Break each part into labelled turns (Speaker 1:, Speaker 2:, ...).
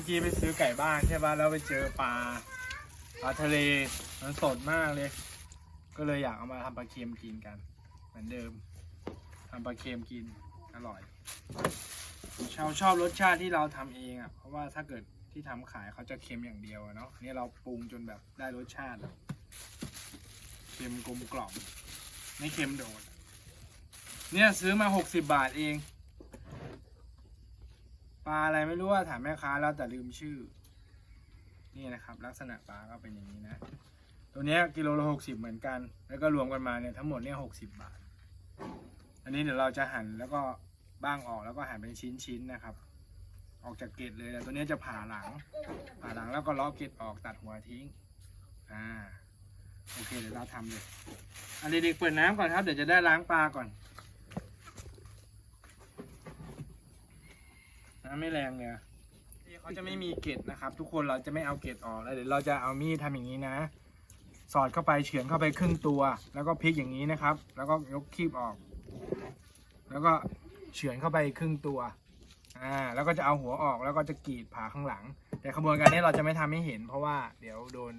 Speaker 1: มื่อกี้ไปซื้อไก่บ้านใช่ป่ะแล้วไปเจอปลาปลาทะเลมันสดมากเลย ก็เลยอยากเอามาทำปลาเค็มกินกัน เหมือนเดิมทำปลาเค็มกินอร่อยชาวชอบรสชาติที่เราทำเองอะเพราะว่าถ้าเกิดที่ทำขายเขาจะเค็มอย่างเดียวเนาะนี่เราปรุงจนแบบได้รสชาติเค็มกลมกล่อมไม่เค็มโดดเนี่ยซื้อมาหกสิบบาทเอง ปลาอะไรไม่รู้ว่าถามแม่ค้าแล้วแต่ลืมชื่อ นี่นะครับ ลักษณะปลาก็เป็นอย่างนี้นะ ตัวนี้กิโลละหกสิบเหมือนกัน แล้วก็รวมกันมาเนี่ยทั้งหมดเนี่ยหกสิบบาท อันนี้เดี๋ยวเราจะหั่นแล้วก็บ้างออกแล้วก็หั่นเป็นชิ้นๆนะครับ ออกจากเกล็ดเลยแต่ตัวนี้จะผ่าหลัง ผ่าหลังแล้วก็ลาะเกล็ดออกตัดหัวทิ้ง อ่า โอเคเดี๋ยวเราทำเลยอันเด็กๆเปิดน้ำก่อนครับ เดี๋ยวจะได้ล้างปลาก่อน น้ำไม่แรงเลยอะที่เขาจะไม่มีเกล็ดนะครับ ทุกคนเราจะไม่เอาเกล็ดออกแล้วเดี๋ยวเราจะเอามีดทำอย่างนี้นะ สอดเข้าไปเฉือนเข้าไปครึ่งตัว แล้วก็พลิกอย่างนี้นะครับ แล้วก็ยกคีบออก แล้วก็เฉือนเข้าไปครึ่งตัวอ่าแล้วก็จะเอาหัวออกแล้วก็จะกรีดผ่าข้างหลัง แต่ขบวนการนี้เราจะไม่ทำให้เห็น เพราะว่าเดี๋ยวโดน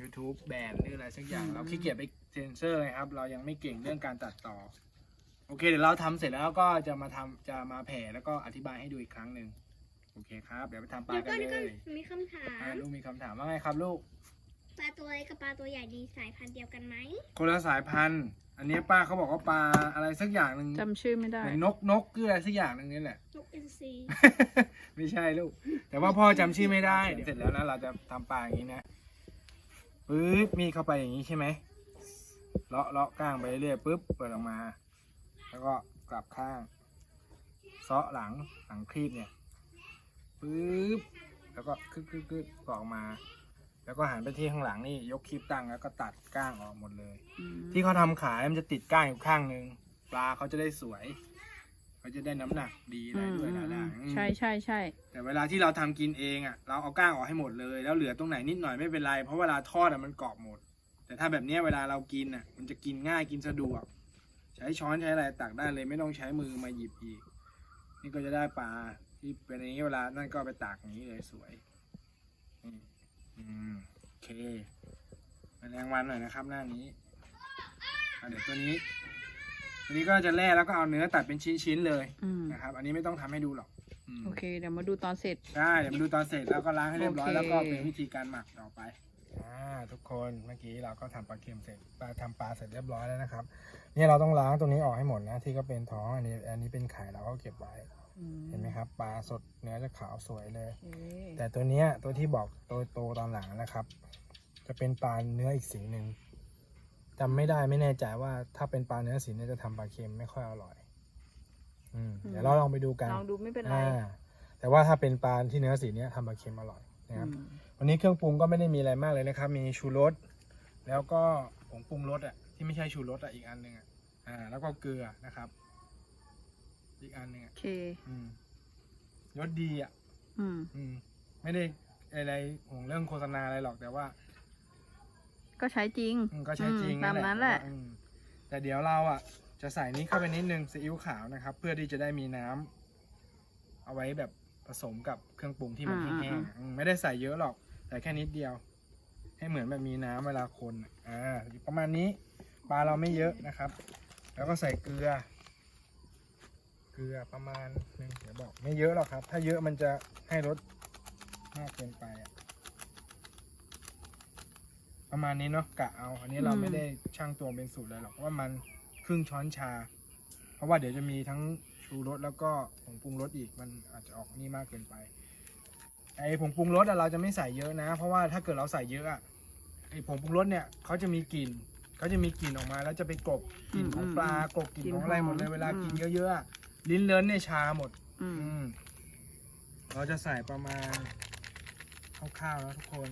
Speaker 1: YouTube แบนหรืออะไรสักอย่าง เราขี้เกียจไปเซนเซอร์ไงครับ เรายังไม่เก่งเรื่องการตัดต่อ โอเคเดี๋ยวเราทำเสร็จแล้วก็จะมาทำจะมาแผ่แล้วก็อธิบายให้ดูอีกครั้งหนึ่งโอเคครับ เดี๋ยวไปทำปลา
Speaker 2: เดี๋ยว
Speaker 1: กั
Speaker 2: ก่อนน
Speaker 1: เล
Speaker 2: เดี๋ยวก่อน
Speaker 1: ย
Speaker 2: มีคำถา
Speaker 1: อ่ามลูกมีคำถามว่าไงครับลูก
Speaker 2: ปลาตัวเล็กกับปลาตัวใหญ่ดีสายพันธุ์เดียวกันไหม
Speaker 1: คนละสายพันธุ์ อันนี้ป้าเขาบอกว่าปลาอะไรสักอย่างหนึ่ง
Speaker 3: จำชื่อไม่ได้
Speaker 1: เหมือนนกนกคืออะไรสักอย่างหนึ่งนี่แหละ
Speaker 2: นกอินทรี
Speaker 1: ไม่ใช่ลูก แต่ว่าพ่อจำชื่อไม่ได้เสร็จแล้วนะเราจะทำปลาอย่างนี้นะปึ๊บมีเข้าไปอย่างนี้ใช่ไหมเลาะเลาะก้างไปเรื่อยปึ๊บเปิดออกมา แล้วก็กลับข้างเซาะหลังหลังครีบเนี่ยปึ๊บแล้วก็คึกคึกคึกออกมา แล้วก็หันไปที่ข้างหลังนี่ยกครีบตั้งแล้วก็ตัดก้างออกหมดเลย ที่เขาทำขายมันจะติดก้างอยู่ข้างหนึ่งปลาเขาจะได้สวยเขาจะได้น้ำหนักดีอะไรด้วยนะด่างอืม
Speaker 3: ใช่ใช่ใช่
Speaker 1: แต่เวลาที่เราทำกินเองอะเราเอาก้างออกให้หมดเลย แล้วเหลือตรงไหนนิดหน่อยไม่เป็นไร เพราะเวลาทอดอะมันกรอบหมด แต่ถ้าแบบเนี้ยเวลาเรากินอะมันจะกินง่ายกินสะดวก ใช้ช้อนใช้อะไรตักได้เลย ไม่ต้องใช้มือมาหยิบอีก นี่ก็จะได้ปลาที่เป็นอย่างนี้เวลานั่นก็ไปตากอย่างนี้เลยสวยนี่อืมโอเคแมลงวันหน่อยนะครับหน้านี้อะเดี๋ยวตัวนี้ตัวนี้ก็จะแล่แล้วก็เอาเนื้อตัดเป็นชิ้นๆเลย
Speaker 3: อืม
Speaker 1: นะครับ อันนี้ไม่ต้องทำให้ดูหรอกอืม
Speaker 3: โอเค เดี๋ยวมาดูตอนเสร็จ
Speaker 1: ใช่เดี๋ยวมาดูตอนเสร็จแล้วก็ล้างให้เรียบร้อย
Speaker 3: โอเค
Speaker 1: แล้วก็เป็นวิธีการหมักต่อไป อ่าทุกคนเมื่อกี้เราก็ทำปลาเค็มเสร็จปลาทำปลาเสร็จเรียบร้อยแล้วนะครับ เนี่ยเราต้องล้างตรงนี้ออกให้หมดนะที่ก็เป็นท้องอันนี้ อันนี้เป็นไข่เราก็เก็บไว้เห็นไหมครับปลาสดเนื้อจะขาวสวยเลย
Speaker 3: โอเค
Speaker 1: แต่ตัวเนี้ยตัวที่บอกโตโตตอนหลังนะครับ จะเป็นปลาเนื้ออีกสีหนึ่งจำไม่ได้ไม่แน่ใจว่าถ้าเป็นปลาเนื้อสีเนี้จะทำปลาเค็มไม่ค่อยอร่อยอืมเดี๋ยวเราลองไปดูกัน
Speaker 3: ลองดูไม่เป็นไร
Speaker 1: อ่าแต่ว่าถ้าเป็นปลาที่เนื้อสีเนี้ยทำปลาเค็มอร่อยนะครับ
Speaker 3: อืม
Speaker 1: วันนี้เครื่องปรุงก็ไม่ได้มีอะไรมากเลยนะครับ มีชูรส แล้วก็ผงปรุงรสอะที่ไม่ใช่ชูรสอะอีกอันหนึ่งอะอ่า แล้วก็เกลือนะครับ อีกอันหนึ่งอะ
Speaker 3: โอเค
Speaker 1: อืมรสดีอะ
Speaker 3: อืม
Speaker 1: อืม ไม่ได้อะไรห่วงเรื่องโฆษณาอะไรหรอกแต่ว่า
Speaker 3: ก็ใช้จริง
Speaker 1: อืมก็ใช้จริง
Speaker 3: อืมตามนั้นแหละ
Speaker 1: อืมแต่เดี๋ยวเราอะ จะใส่นี้เข้าไปนิดนึงซีอิ๊วขาวนะครับ เพื่อที่จะได้มีน้ำเอาไว้แบบผสมกับเครื่องปรุงที่มันแห้งๆอืมไม่ได้ใส่เยอะหรอก ใส่แค่นิดเดียว ให้เหมือนแบบมีน้ำเวลาคนอ่าประมาณนี้ปลาเราไม่เยอะนะครับ แล้วก็ใส่เกลือ เกลือประมาณหนึ่งเดี๋ยวบอกไม่เยอะหรอกครับ ถ้าเยอะมันจะให้รสมากเกินไปอะประมาณนี้เนาะกะเอาอันนี้เราไม่ได้ช่างตวงเป็นสูตรเลยหรอกว่ามันครึ่งช้อนชา เพราะว่าเดี๋ยวจะมีทั้งชูรสแล้วก็ผงปรุงรสอีกมันอาจจะออกนี่มากเกินไป ไอ้ผงปรุงรสอะเราจะไม่ใส่เยอะนะ เพราะว่าถ้าเกิดเราใส่เยอะอะไอ้ผงปรุงรสเนี่ยเขาจะมีกลิ่นเขาจะมีกลิ่นออกมาแล้วจะไปกลบกลิ่นของปลากลบกลิ่นของอะไรหมดเลยเวลากินเยอะๆอะลิ้นเลิ้นเนี่ยชาหมด
Speaker 3: อืม
Speaker 1: อืมเราจะใส่ประมาณคร่าวๆแล้วทุกคน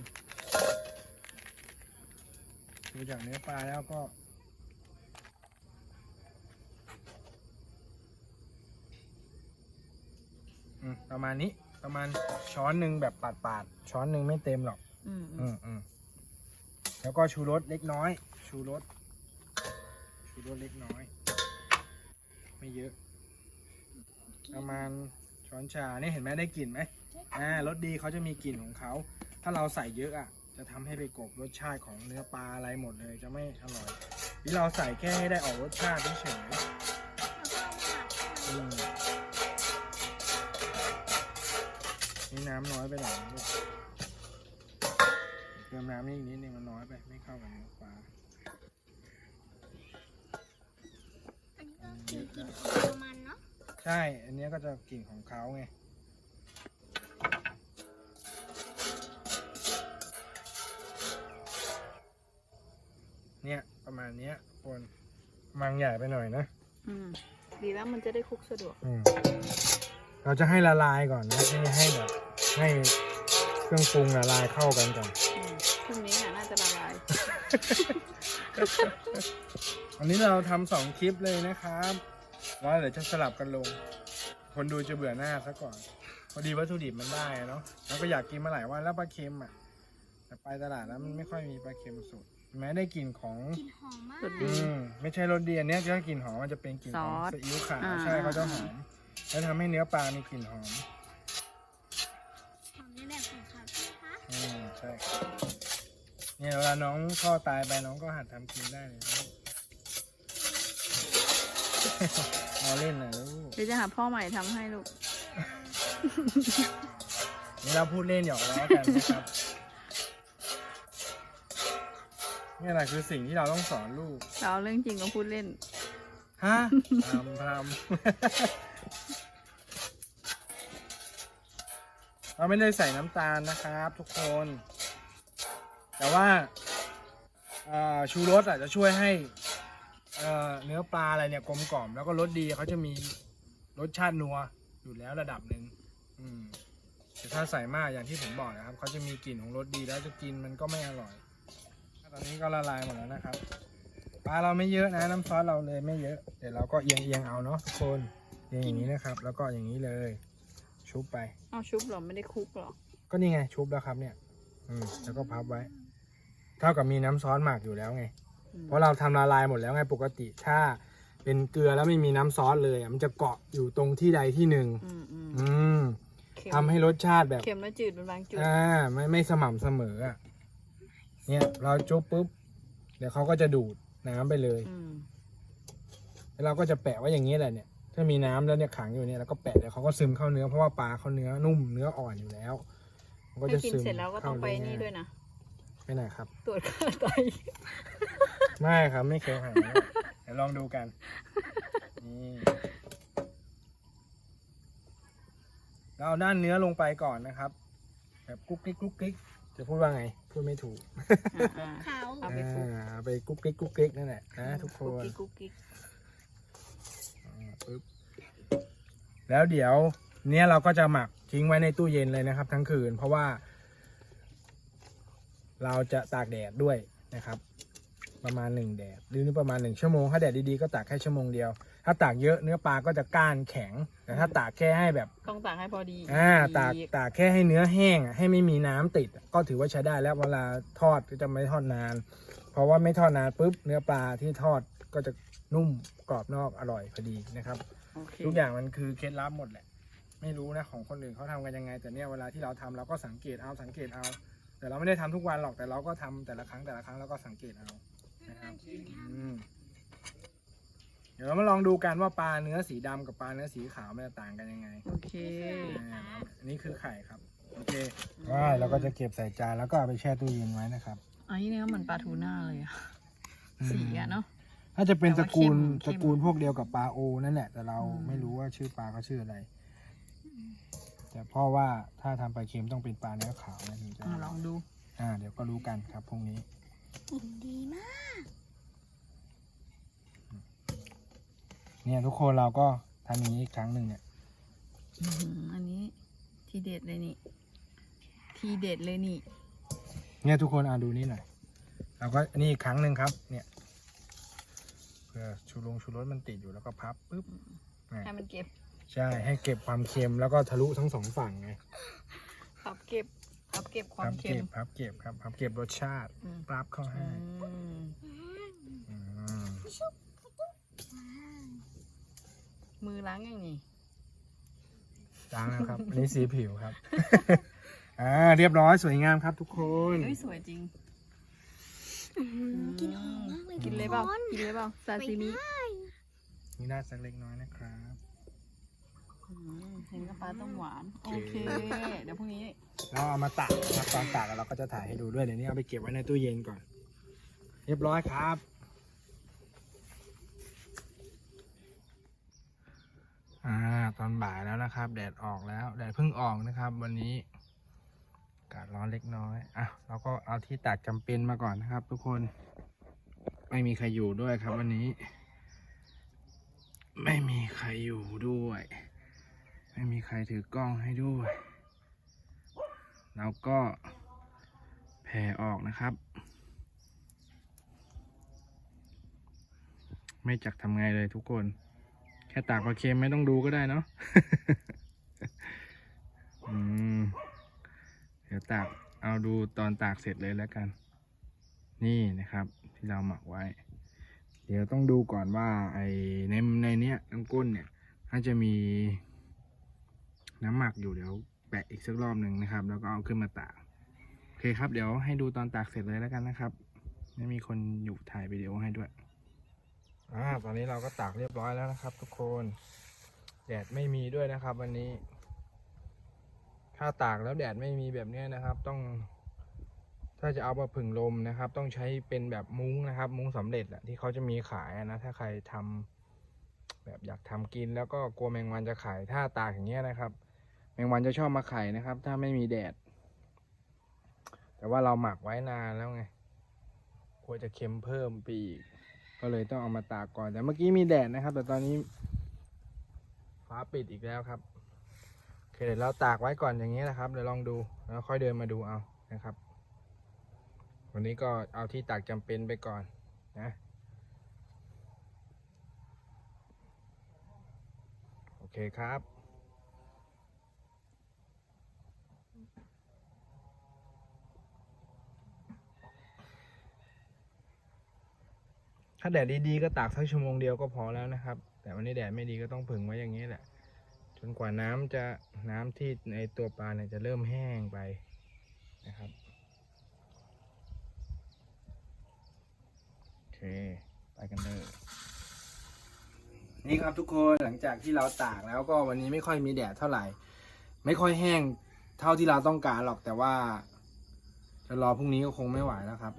Speaker 1: ดูจากเนื้อปลาแล้วก็อืมประมาณนี้ ประมาณช้อนหนึ่งแบบปาดปาดๆช้อนหนึ่งไม่เต็มหรอก
Speaker 3: อืม
Speaker 1: อืมอืมแล้วก็ชูรสเล็กน้อย ชูรสชูรสเล็กน้อย ไม่เยอะ ประมาณช้อนชานี่เห็นไหมได้กลิ่นไหมอ่ารสดีเขาจะมีกลิ่นของเขา ถ้าเราใส่เยอะอะ จะทำให้ไปกลบรสชาติของเนื้อปลาอะไรหมดเลย จะไม่อร่อยที่เราใส่แค่ให้ได้ออกรสชาติเฉย
Speaker 2: แล้วก็เอามาผัด
Speaker 1: ๆ นี่น้ำน้อยไปหน่อยนะลูกเติมน้ำนี่อีกนิดนึงมันน้อยไปไม่เข้ากับเนื้อปลา
Speaker 2: อันนี้ก็กินกินของมันเนาะ
Speaker 1: ใช่ อันเนี้ยก็จะกลิ่นของเขาไงเนี่ยประมาณเนี้ยคนมังใหญ่ไปหน่อยนะ
Speaker 3: อืม ดีแล้วมันจะได้คลุกสะดวก
Speaker 1: อืม เราจะให้ละลายก่อนนะให้ให้แบบ ให้เครื่องปรุงละลายเข้ากันก่อน
Speaker 3: อืมพรุ่งนี้น่ะน่าจะละลาย
Speaker 1: อันนี้เราทำสองคลิปเลยนะครับว่าเดี๋ยวจะสลับกันลง คนดูจะเบื่อหน้าซะก่อน พอดีวัตถุดิบมันได้อะเนาะแล้วก็อยากกินมาหลายวันแล้วปลาเค็มอะ แต่ไปตลาดแล้วมันไม่ค่อยมีปลาเค็มสดแม้ได้กลิ่นของ
Speaker 2: กลินหอมมาก
Speaker 3: รสดี
Speaker 1: อืมไม่ใช่รสดีอันเนี้ยจะกลิ่นหอมมันจะเป็นกลิ่นของ
Speaker 3: ซอส
Speaker 1: ซีอิ๊วขาว
Speaker 3: อ่า
Speaker 1: ใช่เขาจะหอมแล้วทำให้เนื้อปลามีกลิ่นหอม ช่ครับเนี่ยเวลาน้องพ่อตายไปน้องก็หัดทำกินได้เลยนะเราเล่นนะลูก
Speaker 3: เดี๋ยวจะหาพ่อใหม่ทำให้ลูก
Speaker 1: นี่เราพูดเล่นหยอกล้อกันนะครับนี่แหละคือสิ่งที่เราต้องสอนลูก
Speaker 3: เราเอาเรื่องจริงก็พูดเล่น
Speaker 1: ฮะทำทำเราไม่ได้ใส่น้ำตาลนะครับ ทุกคน แต่ว่าเอ่อชูรสอาจจะช่วยให้เอ่อเนื้อปลาอะไรเนี่ยกลมกล่อมแล้วก็รสดีเขาจะมีรสชาตินัวอยู่แล้วระดับหนึ่งอืมแต่ถ้าใส่มากอย่างที่ผมบอกนะครับเขาจะมีกลิ่นของรสดีแล้วจะกินมันก็ไม่อร่อย ตอนนี้ก็ละลายหมดแล้วนะครับ ปลาเราไม่เยอะนะน้ำซอสเราเลยไม่เยอะเดี๋ยวเราก็เอียงเอียงๆเอาเนาะทุกคนเอียงอย่างนี้นะครับ แล้วก็อย่างนี้เลย ชุบไป
Speaker 3: เอาชุบเหรอไม่ได้คลุกเหรอ
Speaker 1: ก็นี่ไงชุบแล้วครับเนี่ย อืมแล้วก็พับไว้ เท่ากับมีน้ำซอสหมักอยู่แล้วไง
Speaker 3: อืม
Speaker 1: เพราะเราทำละลายหมดแล้วไงปกติถ้า เป็นเกลือแล้วไม่มีน้ำซอสเลยอะมันจะเกาะอยู่ตรงที่ใดที่หนึ่ง
Speaker 3: อืมอืม
Speaker 1: อืม
Speaker 3: เค็ม
Speaker 1: ทำให้รสชาติแบบ
Speaker 3: เค็มแล้วจืดเป็นบางจุด
Speaker 1: อ่าไม่ไม่สม่ำเสมออะเนี่ย เราจุบปุ๊บ เดี๋ยวเขาก็จะดูดน้ำไปเลย
Speaker 3: อืม
Speaker 1: แล้วเราก็จะแปะไว้อย่างนี้แหละเนี่ย ถ้ามีน้ำแล้วเนี่ยขังอยู่เนี่ยเราก็แปะเดี๋ยวเขาก็ซึมเข้าเนื้อเพราะว่าปลาเขาเนื้อนุ่มเนื้ออ่อนอยู่แล้วมันก็
Speaker 3: ให้
Speaker 1: จะ
Speaker 3: กิน
Speaker 1: ซึม
Speaker 3: เสร็จแล้วก็ต้องไป
Speaker 1: เข้า
Speaker 3: นี่
Speaker 1: ง่า
Speaker 3: ด้วยนะ
Speaker 1: ไปไหนครับ
Speaker 3: ตรวจค่าไต
Speaker 1: ไม่ครับ ไม่เคยหายเดี๋ยวลองดูกัน นี่เราเอาด้านเนื้อลงไปก่อนนะครับ แบบกุ๊กกิ๊กกุ๊กกิ๊กจะพูดว่าไง พูดไม่ถูก
Speaker 3: อ่า
Speaker 2: เขา
Speaker 3: เอาไปคลุก
Speaker 1: อ่าเอาไปกุ๊กกิ๊กกุ๊กกิ๊กนั่นแหละนะทุกค
Speaker 3: กุ๊ก
Speaker 1: น
Speaker 3: กิ๊กกุ๊กกิ๊ก
Speaker 1: อ่าปึ๊บแล้วเดี๋ยวเนี้ยเราก็จะหมักทิ้งไว้ในตู้เย็นเลยนะครับ ทั้งคืน เพราะว่า เราจะตากแดดด้วยนะครับ ประมาณหนึ่งแดดหรือประมาณหนึ่งชั่วโมงถ้าแดดดีๆก็ตากแค่ชั่วโมงเดียว ถ้าตากเยอะเนื้อปลาก็จะก้านแข็ง แต่ถ้าตากแค่ให้แบบ
Speaker 3: ต้องตากให้พอดี
Speaker 1: อ่าตากตากแค่ให้เนื้อแห้งอะให้ไม่มีน้ำติดอะก็ถือว่าใช้ได้แล้วเวลาทอดก็จะไม่ทอดนาน เพราะว่าไม่ทอดนานปุ๊บเนื้อปลาที่ทอดก็จะนุ่มกรอบนอกอร่อยพอดีนะครับ
Speaker 3: โอเค
Speaker 1: ทุกอย่างมันคือเคล็ดลับหมดแหละ ไม่รู้นะของคนอื่นเขาทำกันยังไง แต่เนี่ยเวลาที่เราทำเราก็สังเกตเอาสังเกตเอา แต่เราไม่ได้ทำทุกวันหรอกแต่เราก็ทำแต่ละครั้งแต่ละครั้งเราก็สังเกตเอานะครับอืมเดี๋ยวเรามาลองดูกันว่าปลาเนื้อสีดำกับปลาเนื้อสีขาวมันจะต่างกันยังไง
Speaker 3: โอเค
Speaker 1: อ่าอันนี้คือไข่ครับโอเคว้ายเราก็จะเก็บใส่จานแล้วก็เอาไปแช่ตู้เย็นไว้นะครับ
Speaker 3: อันนี้เนื้อเหมือนปลาทูน่าเลยอะสีอะเนาะ
Speaker 1: ถ้าจะเป็นตระกูล
Speaker 3: แต่ว่าเข้ม
Speaker 1: ตระกูลพวกเดียวกับปลาโอนั่นแหละแต่เรา
Speaker 3: อืม
Speaker 1: ไม่รู้ว่าชื่อปลาเขาชื่ออะไร แต่พ่อว่าถ้าทำปลาเค็มต้องเป็นปลาเนื้อขาวนะถึงจะ
Speaker 3: อะลองดู
Speaker 1: อ่า เดี๋ยวก็รู้กันครับพรุ่งนี้
Speaker 2: กลิ่นดีมาก
Speaker 1: เนี่ยทุกคนเราก็ทำอย่างนี้อีกครั้งหนึ่งเนี่ย
Speaker 3: อื้อหืออันนี้ทีเด็ดเลยนี่ ทีเด็ดเลยนี่
Speaker 1: เนี่ยทุกคนเอาดูนี่หน่อยเราก็อันนี้อีกครั้งหนึ่งครับ เนี่ยเพื่อชูรงชูรสมันติดอยู่แล้วก็พับปุ๊บ
Speaker 3: ให้มันเก็บ
Speaker 1: ใช่ให้เก็บความเค็มแล้วก็ทะลุทั้งสองฝั่งไง
Speaker 3: พับเก็บพับเก็บควา
Speaker 1: พั
Speaker 3: ม
Speaker 1: บ
Speaker 3: เค็
Speaker 1: เก็
Speaker 3: ม
Speaker 1: บพับเก็บครับพับเก็บรสชาติ
Speaker 3: อืม
Speaker 1: ปรับเข้า
Speaker 3: อื
Speaker 1: ให้
Speaker 3: ม
Speaker 1: อืม
Speaker 3: มือล้างอย่างนี้
Speaker 1: จจางนะครับอันนี้สีผิวครับอ่าเรียบร้อยสวยงามครับทุกคน
Speaker 3: เฮ้ยสวยจริง
Speaker 2: อื้อหือกินหอมมากเลย
Speaker 3: กินเลยเปล่า
Speaker 2: ทุกคน
Speaker 3: กินเลยเปล่าซาซิมิ
Speaker 1: นี่น่าสักเล็กน้อยนะครับ
Speaker 3: อืม เห็นกับปลาต้มหวาน โอเค เดี๋ยวพรุ่งนี้
Speaker 1: เราเอามาตากนะครับตอนตากเราก็จะถ่ายให้ดูด้วยเดี๋ยวนี้เอาไปเก็บไว้ในตู้เย็นก่อน เรียบร้อยครับ อ่า ตอนบ่ายแล้วนะครับ แดดออกแล้ว แดดเพิ่งออกนะครับ วันนี้อากาศร้อนเล็กน้อยอะเราก็เอาที่ตากจำเป็นมาก่อนนะครับ ทุกคน ไม่มีใครอยู่ด้วยครับ วันนี้ ไม่มีใครอยู่ด้วย ไม่มีใครถือกล้องให้ด้วยแล้วก็แผ่ออกนะครับ ไม่จักทำไงเลยทุกคน แค่ตากปลาเค็มไม่ต้องดูก็ได้เนาะเดี๋ยวตากเอาดูตอนตากเสร็จเลยแล้วกัน นี่นะครับที่เราหมักไว้ เดี๋ยวต้องดูก่อนว่าไอในในเนี้ยน้ำก้นเนี่ย ถ้าจะมี น้ำหมักอยู่เดี๋ยวแปะอีกสักรอบหนึ่งนะครับ แล้วก็เอาขึ้นมาตากโอเคครับ เดี๋ยวให้ดูตอนตากเสร็จเลยแล้วกันนะครับ ไม่มีคนอยู่ถ่ายวิดีโอให้ด้วยอ่าตอนนี้เราก็ตากเรียบร้อยแล้วนะครับ ทุกคนแดดไม่มีด้วยนะครับ วันนี้ ถ้าตากแล้วแดดไม่มีแบบนี้นะครับ ต้อง ถ้าจะเอามาผึ่งลมนะครับ ต้องใช้เป็นแบบมุ้งนะครับ มุ้งสำเร็จอะที่เขาจะมีขายนะถ้าใครทำแบบอยากทำกินแล้วก็กลัวแมงวันจะไข่ถ้าตากอย่างเงี้ยนะครับ แมงวันจะชอบมาไข่นะครับ ถ้าไม่มีแดด แต่ว่าเราหมักไว้นานแล้วไงกลัวจะเค็มเพิ่มไปอีก ก็เลยต้องเอามาตากก่อน แต่เมื่อกี้มีแดดนะครับ แต่ตอนนี้ฟ้าปิดอีกแล้วครับโอเคเดี๋ยวเราตากไว้ก่อนอย่างนี้นะครับเดี๋ยวลองดูแล้วค่อยเดินมาดูเอานะครับ วันนี้ก็เอาที่ตากจำเป็นไปก่อนนะโอเคครับ ถ้าแดดดีๆก็ตากสักชั่วโมงเดียวก็พอแล้วนะครับ แต่วันนี้แดดไม่ดีก็ต้องผึ่งไว้อย่างนี้แหละ จนกว่าน้ำจะน้ำที่ในตัวปลาเนี่ยจะเริ่มแห้งไปนะครับโอเคไปกันเลยนี่ครับทุกคนหลังจากที่เราตากแล้วก็วันนี้ไม่ค่อยมีแดดเท่าไหร่ ไม่ค่อยแห้งเท่าที่เราต้องการหรอกแต่ว่าจะรอพรุ่งนี้ก็คงไม่ไหวแล้วครับ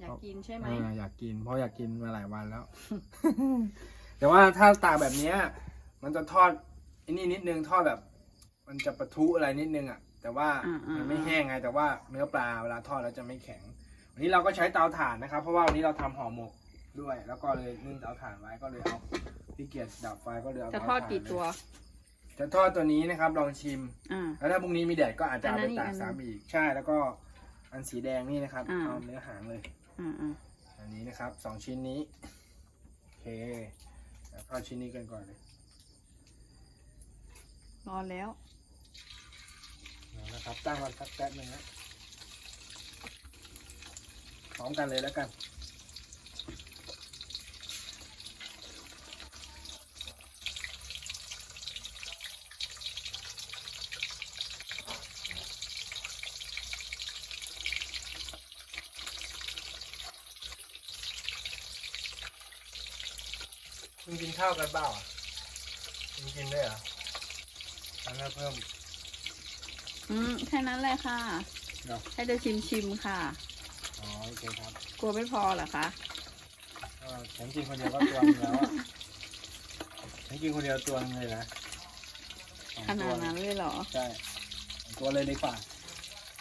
Speaker 3: อืมอยากกินใช่ไหม
Speaker 1: เอออยากกินเพราะอยากกินมาหลายวันแล้ว แต่ว่าถ้าตากแบบเนี้ย มันจะทอดไอันนี้นิดนึงทอดแบบ มันจะปะทุอะไรนิดนึงอะ แต่ว่า
Speaker 3: อ่าๆ
Speaker 1: มันไม่แห้งไง แต่ว่าเนื้อปลาเวลาทอดแล้วจะไม่แข็ง วันนี้เราก็ใช้เตาถ่านนะครับ เพราะว่าวันนี้เราทำห่อหมกด้วย แล้วก็เลยนึ่งเตาถ่านไว้ก็เลยเอาพี่เกียรติดับไฟก็เลยเอา
Speaker 3: จะ
Speaker 1: เา
Speaker 3: ทอด
Speaker 1: ถ่าน
Speaker 3: กี่ตัว
Speaker 1: จะทอดตัวนี้นะครับ ลองชิม
Speaker 3: อ่า
Speaker 1: แล้วถ้าพรุ่งนี้มีแดดก็อาจจะเอา
Speaker 3: อันนั้
Speaker 1: ไป
Speaker 3: นอีก
Speaker 1: ตาก
Speaker 3: อันหนึ่ง
Speaker 1: ซ้ำอีกใช่แล้วก็อันสีแดงนี่นะครับ
Speaker 3: อ่า
Speaker 1: เอาเนื้อหางเลย
Speaker 3: อ่าอ่า
Speaker 1: อันนี้นะครับสองชิ้นนี้โอเคแล้วทอดชิ้นนี้กันก่อนเลย
Speaker 3: รอแล้ว
Speaker 1: เอานะครับตั้งมันสักแป๊บหนึงนะพร้อมกันเลยแล้วกัน คุณกินข้าวกันเปล่าอะคุณกินด้วยเหรอทานเพิ่ม
Speaker 3: อืมแค่นั้นเลยค่ะ
Speaker 1: เนาะ
Speaker 3: ให้จะชิมชิมๆค่ะ
Speaker 1: อ๋อโอเคครับ
Speaker 3: กลัวไม่พอเหรอคะ
Speaker 1: ก็ผมกินคนเดียวก็ตัวนึงแล้วอะผมกินคนเดียวตัวนึงเลยนะสอง
Speaker 3: ขนา
Speaker 1: ตัว
Speaker 3: ดนั้นเลยเหรอ
Speaker 1: ใช่สองตัวเลยดีกว่า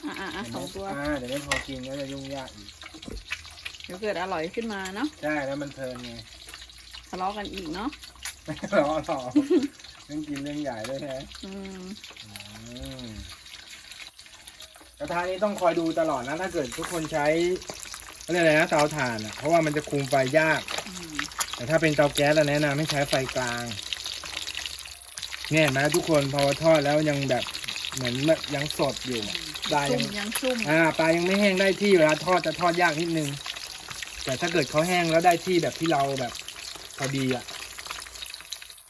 Speaker 3: อ่าอ่าอ่าสองตัว
Speaker 1: อ่าเดี๋ยวไม่พอกินก็จะยุ่งยากอีก
Speaker 3: เดี๋ยวเกิดอร่อยขึ้นมาเนาะ
Speaker 1: ใช่แล้วมันเพลินไง
Speaker 3: ทะเลาะกันอีกเนาะ
Speaker 1: ไม่รอหรอเรื่องกินเรื่องใหญ่ด้วยแท้
Speaker 3: อืม
Speaker 1: อืมกระทะนี้ต้องคอยดูตลอดนะ ถ้าเกิดทุกคนใช้เขาเรียกอะไรนะเตาถ่านอะเพราะว่ามันจะคุมไฟยาก
Speaker 3: อืม
Speaker 1: แต่ถ้าเป็นเตาแก๊สเราแนะนำให้ใช้ไฟกลาง เนี่ยเห็นไหมทุกคนพอทอดแล้วยังแบบเหมือนแบบยังสดอยู่อะปลายั
Speaker 3: ซุ่
Speaker 1: ง
Speaker 3: มยังซุ่ม
Speaker 1: อ่าปลายังไม่แห้งได้ที่เวลาทอดจะทอดยากนิดนึง แต่ถ้าเกิดเขาแห้งแล้วได้ที่แบบที่เราแบบ พอดีอะ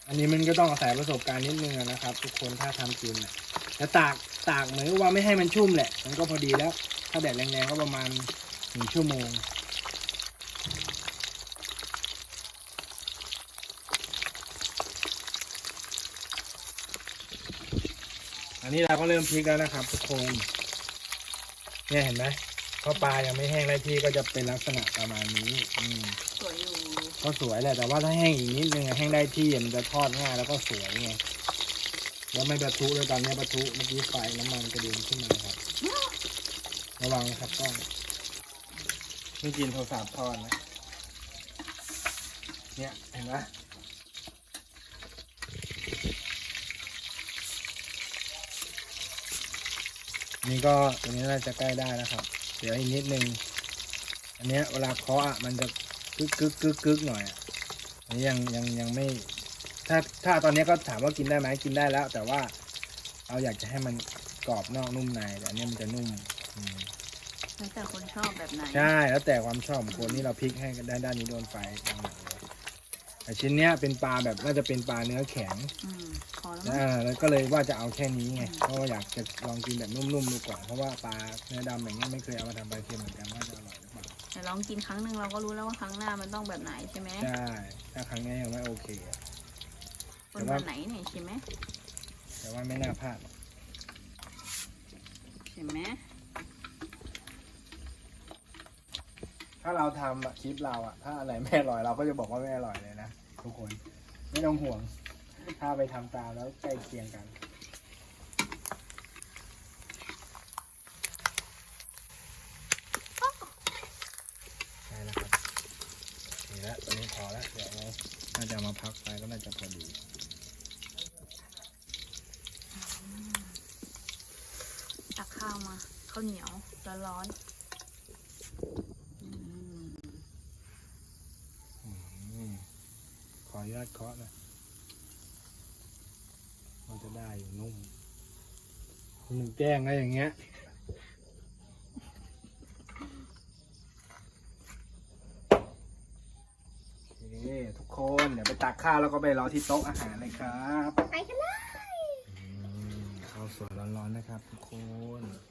Speaker 1: อันนี้มันก็ต้องอาศัยประสบการณ์นิดนึงนะครับ ทุกคนถ้าทำกินอะแต่ตากตากเหมือนว่าไม่ให้มันชุ่มแหละ มันก็พอดีแล้ว ถ้าแดดแรงๆก็ประมาณหนึ่งชั่วโมงอันนี้เราก็เริ่มพลิกแล้วนะครับ ทุกคน เนี่ยเห็นไหมเพราปลายังไม่แห้งได้ที่ก็จะเป็นลักษณะประมาณนี้ อืม
Speaker 3: สวยอยู่
Speaker 1: ก็สวยแหละแต่ว่าถ้าแห้งอีกนิดนึงแห้งได้ที่มันจะทอดง่ายแล้วก็สวยไงแล้วไม่ประทุเลยตอนนี้ประทุเมื่อกี้ไฟน้ำมันกระเด็นขึ้นมาครับ ระวังนะครับกล้องไม่กินโทรศัพท์ทอดนะ เนี่ยเห็นไหมนี่ก็ตัวนี้น่าจะใกล้ได้แล้วครับ เดี๋ยวอีกนิดนึง อันเนี้ยเวลาเคาะอะมันจะ กึกกึกกึกกึกหน่อยอะอันนี้ยังยังยังไม่ ถ้าถ้าตอนนี้ก็ถามว่ากินได้ไหมกินได้แล้ว แต่ว่าเราอยากจะให้มันกรอบนอกนุ่มในแต่อันนี้มันจะนุ่มอืม
Speaker 3: แล้วแต่คนชอบแบบไหน
Speaker 1: ใช่แล้วแต่ความชอบของคนนี่เราพลิกให้ด้านด้านนี้โดนไฟตรงไหนเลยแต่ชิ้นเนี้ยเป็นปลาแบบน่าจะเป็นปลาเนื้อแข็ง
Speaker 3: อืมพอแล้วมั้ง
Speaker 1: อ่าแล้วก็เลยว่าจะเอาแค่นี้ไงเพราะว่าอยากจะลองกินแบบนุ่มๆดูก่อนเพราะว่าปลาเนื้อดำอย่างเงี้ยไม่เคยเอามาทำปลาเค็มเหมือนกันว่าจะอร่อยหรือเปล่า
Speaker 3: แต่ลองกินครั้งหนึ่งเราก็รู้แล้วว่าครั้งหน้ามันต้องแบบไหนใช่ไหม
Speaker 1: ใช่ถ้าครั้งนี้ยังไม่โอเคอะ
Speaker 3: คนแบบไหนเนี่ยใช่ไหม
Speaker 1: แต่ว่าไม่น่าพลาดหรอก
Speaker 3: ใช่ไหม
Speaker 1: ถ้าเราทำอะคลิปเราอะถ้าอะไรไม่อร่อยเราก็จะบอกว่าไม่อร่อยเลยนะทุกคน ไม่ต้องห่วง ถ้าไปทำตามแล้วใกล้เคียงกัน ใช่แล้วครับนี่แล้วตัวนี้พอแล้ว เดี๋ยวน่าจะเอามาพักไฟก็น่าจะพอดี
Speaker 3: ตักข้าวมา ข้าวเหนียวร้อนๆอืม
Speaker 1: อืมขออนุญาตเคาะหนะมันจะได้อยู่นุ่มมึงแกล้งอะไรอย่างเงี้ยโอเคทุกคนเดี๋ยวไปตักข้าวแล้วก็ไปรอที่โต๊ะอาหารเลยครับ
Speaker 2: ไปกันเลย
Speaker 1: อืมข้าวสวยร้อนๆนะครับทุกคน
Speaker 3: อืม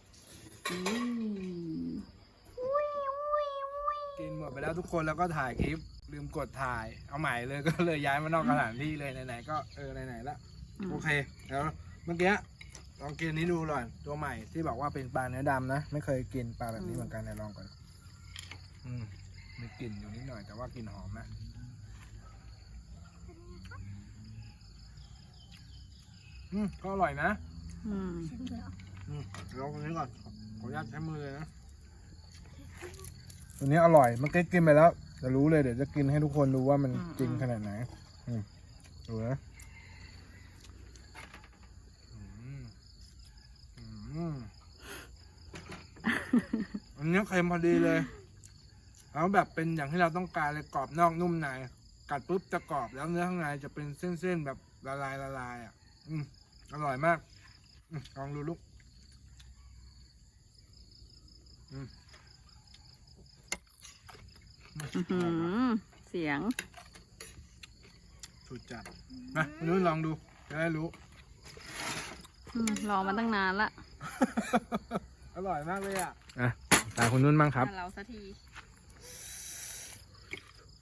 Speaker 1: กินหมดไปแล้วทุกคนแล้วก็ถ่ายคลิปลืมกดถ่าย เอาใหม่เลยก็เลยย้ายมานอกสถานที่เลยไหนๆก็เออไหนๆละโอเคแล้วเมื่อกี้ลองกินอันนี้ดูหน่อยตัวใหม่ที่บอกว่าเป็นปลาเนื้อดำนะ ไม่เคยกินปลาแบบนี้เหมือนกันเดี๋ยวลองก่อนอืมมีกลิ่นอยู่นิดหน่อยแต่ว่ากลิ่นหอมนะอืมก็อร่อยนะ
Speaker 3: อืม
Speaker 1: อืมลองตัวนี้ก่อน ขออนุญาตใช้มือเลยนะตัวนี้อร่อยเมื่อกี้กินไปแล้วจะรู้เลยเดี๋ยวจะกินให้ทุกคนดูว่ามันจริงขนาดไหนอืมดูนะอืมอืมอันนี้เค็มพอดีเลย แล้วแบบเป็นอย่างที่เราต้องการเลยกรอบนอกนุ่มในกัดปุ๊บจะกรอบแล้วเนื้อข้างในจะเป็นเส้นๆแบบละลายละลายอะ อืมอร่อยมากอมลองดูลูก อืม
Speaker 3: อื้อหือเสียง
Speaker 1: สุดจัดนะคุณนุ่นลองดูจะได้รู้
Speaker 3: อืมรอมาตั้งนานละ
Speaker 1: อร่อยมากเลยอะ อะตาคุณนุ่นบ้างครับ
Speaker 3: เราสักที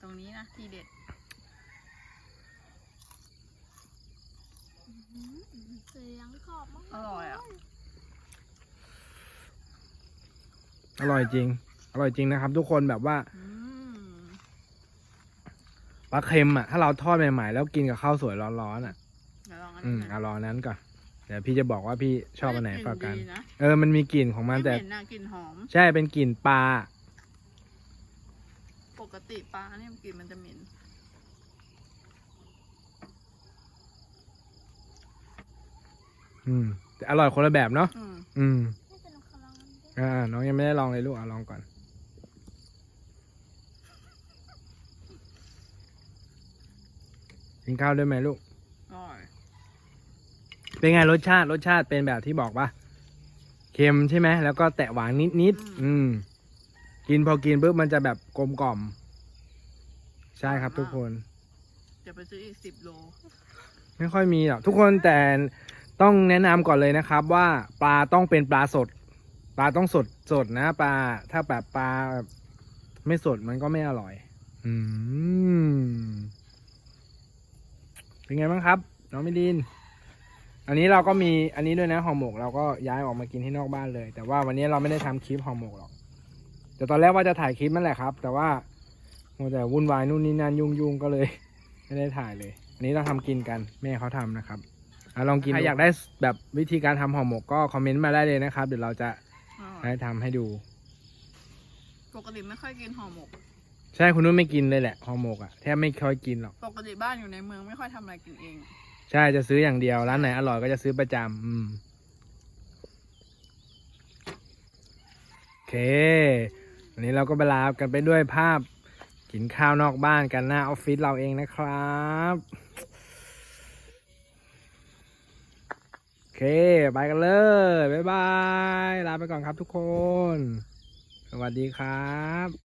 Speaker 3: ตรงนี้นะทีเด็ด
Speaker 2: เสียงขอบมาก
Speaker 3: อร่อยอะ
Speaker 1: อร่อยจริง อร่อยจริงนะครับ ทุกคนแบบว่า
Speaker 3: อืม
Speaker 1: ปลาเค็มอะ ถ้าเราทอดใหม่ๆแล้วกินกับข้าวสวยร้อนๆอะ
Speaker 3: เดี๋ยวลองอัน
Speaker 1: อื
Speaker 3: นี้
Speaker 1: ม
Speaker 3: นะ
Speaker 1: เอารอนั้นก่อนเดี๋ยวพี่จะบอกว่าพี่ชอบอันไหน
Speaker 3: เฮ้ย
Speaker 1: ฝากกัน
Speaker 3: ดีนะ
Speaker 1: เออมันมีกลิ่นของมันแต่
Speaker 3: ไม่เหม็นนะกลิ่นหอม
Speaker 1: ใช่เป็นกลิ่นปลา
Speaker 3: ปกติปลาเนี่ยกลิ่นมันจะเหม็น
Speaker 1: อืมแต่อร่อยคนละแบบเนาะ
Speaker 3: อืม
Speaker 1: อืม
Speaker 2: ให้เป็นคำล องกันด้วย
Speaker 1: อ่า น้องยังไม่ได้ลองเลยลูกอะลองก่อน กินข้าวด้วยไหมลูก
Speaker 3: อร่อย
Speaker 1: เป็นไงรสชาติรสชาติเป็นแบบที่บอกปะเค็มใช่ไหมแล้วก็แตะหวานนิดๆอืม กินพอกินปุ๊บมันจะแบบกลมกล่อม ใช่ครับทุกคน
Speaker 3: จะไปซื้ออีกสิบโล
Speaker 1: ไม่ค่อยมีหรอกทุกคนแต่ต้องแนะนำก่อนเลยนะครับ ว่าปลาต้องเป็นปลาสด ปลาต้องสดสดนะปลา ถ้าแบบปลาไม่สดมันก็ไม่อร่อย อืมเป็นไงบ้างครับ น้องมิลิน อันนี้เราก็มีอันนี้ด้วยนะห่อหมก เราก็ย้ายออกมากินที่นอกบ้านเลย แต่ว่าวันนี้เราไม่ได้ทำคลิปห่อหมกหรอกแต่ตอนแรกว่าจะถ่ายคลิปนั่นแหละครับ แต่ว่าโมแต่วุ่นวายนู่นนี่นั่นยุ่งยุ่งก็เลย ไม่ได้ถ่ายเลย อันนี้เราทำกินกันแม่เขาทำนะครับอลองกินใครอยากได้แบบวิธีการทำห่อหมกก็คอมเมนต์มาได้เลยนะครับ เดี๋ยวเราจะ ให้ทำให้ดู
Speaker 3: ปกติไม่ค่อยกินห่อหมก
Speaker 1: ใช่คุณนุ่นไม่กินเลยแหละห่อหมกอะแทบไม่ค่อยกินหรอก
Speaker 3: ปกติบ้านอยู่ในเมืองไม่ค่อยทำอะไรกินเอง
Speaker 1: ใช่จะซื้ออย่างเดียวร้านไหนอร่อยก็จะซื้อประจำอืมโอเค วันนี้เราก็ไปลากันไปด้วยภาพ กินข้าวนอกบ้านกันหน้าออฟฟิศเราเองนะครับ โอ เคไปกันเลย บ๊ายบาย ลาไปก่อนครับทุกคน สวัสดีครับ